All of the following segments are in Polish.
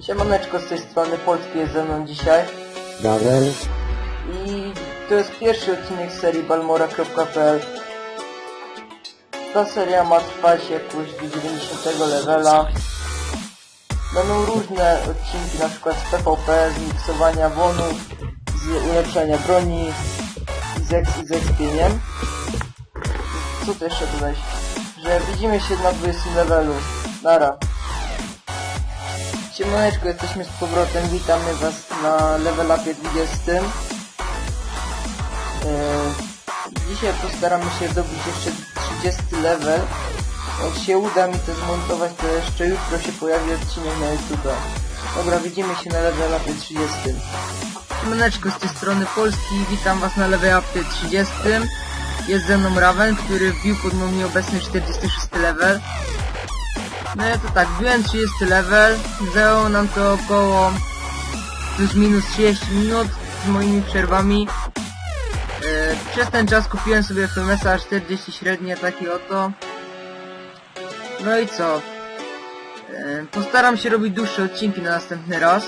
Siemaneczko, z tej strony Polski jest ze mną dzisiaj Gabriel, i to jest pierwszy odcinek serii balmora.pl Ta seria ma trwać jakoś do 90 levela Będą różne odcinki, na przykład z PvP, z miksowania wonów, z ulepszania broni, z, ex z expieniem. Co tu jeszcze dodać? Że widzimy się na 20 levelu. Nara. Siemaneczko, jesteśmy z powrotem, witamy was na level upie 20. Eee, Dzisiaj postaramy się zdobyć jeszcze 30 level. Jak się uda mi to zmontować, to jeszcze jutro się pojawi odcinek na YouTube. Dobra, widzimy się na level upie 30. Siemaneczko, z tej strony Polski, witam was na level upie 30. Jest ze mną Raven, który wbił pod mój nieobecny 46 level. No ja to tak, wbiłem 30 level, zajęło nam to około plus minus 30 minut z moimi przerwami. E, przez ten czas kupiłem sobie FMS-a 40 średnie, takie oto. No i co? E, postaram się robić dłuższe odcinki na następny raz.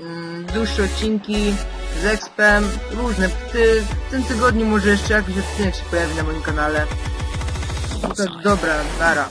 Mm, Dłuższe odcinki z expem, różne. Ty, w tym tygodniu może jeszcze jakiś odcinek się pojawi na moim kanale. No to dobra, nara.